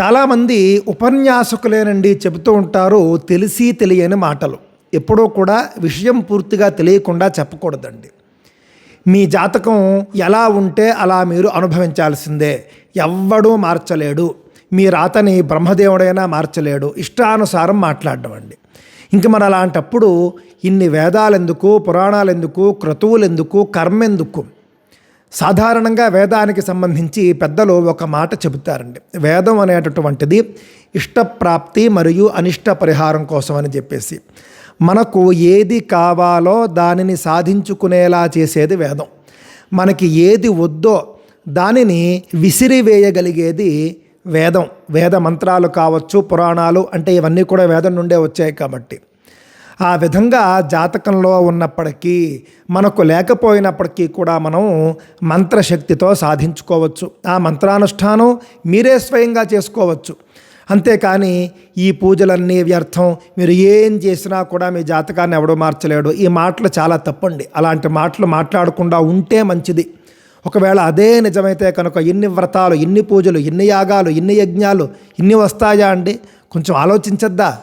చాలామంది ఉపన్యాసకులేనండి చెబుతూ ఉంటారు తెలిసి తెలియని మాటలు. ఎప్పుడూ కూడా విషయం పూర్తిగా తెలియకుండా చెప్పకూడదండి. మీ జాతకం ఎలా ఉంటే అలా మీరు అనుభవించాల్సిందే. ఎవ్వడూ మార్చలేడు. మీ రాతని బ్రహ్మదేవుడైనా మార్చలేడు. ఇష్టానుసారం మాట్లాడడం అండి. ఇంక మరి అలాంటప్పుడు ఇన్ని వేదాలెందుకు పురాణాలెందుకు క్రతువులెందుకు కర్మెందుకు సాధారణంగా వేదానికి సంబంధించి పెద్దలు ఒక మాట చెబుతారండి. వేదం అనేటటువంటిది ఇష్టప్రాప్తి మరియు అనిష్ట పరిహారం కోసం అని చెప్పేసి. మనకు ఏది కావాలో దానిని సాధించుకునేలా చేసేది వేదం. మనకి ఏది వద్దో దానిని విసిరివేయగలిగేది వేదం. వేద మంత్రాలు కావచ్చు పురాణాలు అంటే ఇవన్నీ కూడా వేదం నుండే వచ్చాయి కాబట్టి. ఆ విధంగా జాతకంలో ఉన్నప్పటికీ మనకు లేకపోయినప్పటికీ కూడా మనం మంత్రశక్తితో సాధించుకోవచ్చు. ఆ మంత్రానుష్ఠానం మీరే స్వయంగా చేసుకోవచ్చు. అంతేకాని ఈ పూజలన్నీ వ్యర్థం. మీరు ఏం చేసినా కూడా మీ జాతకాన్ని ఎవడో మార్చలేడు. ఈ మాటలు చాలా తప్పండి. అలాంటి మాటలు మాట్లాడకుండా ఉంటే మంచిది. ఒకవేళ అదే నిజమైతే కనుక ఇన్ని వ్రతాలు ఇన్ని పూజలు ఇన్ని యాగాలు ఇన్ని యజ్ఞాలు ఇన్ని వస్తాయా అండి? కొంచెం ఆలోచించద్దా?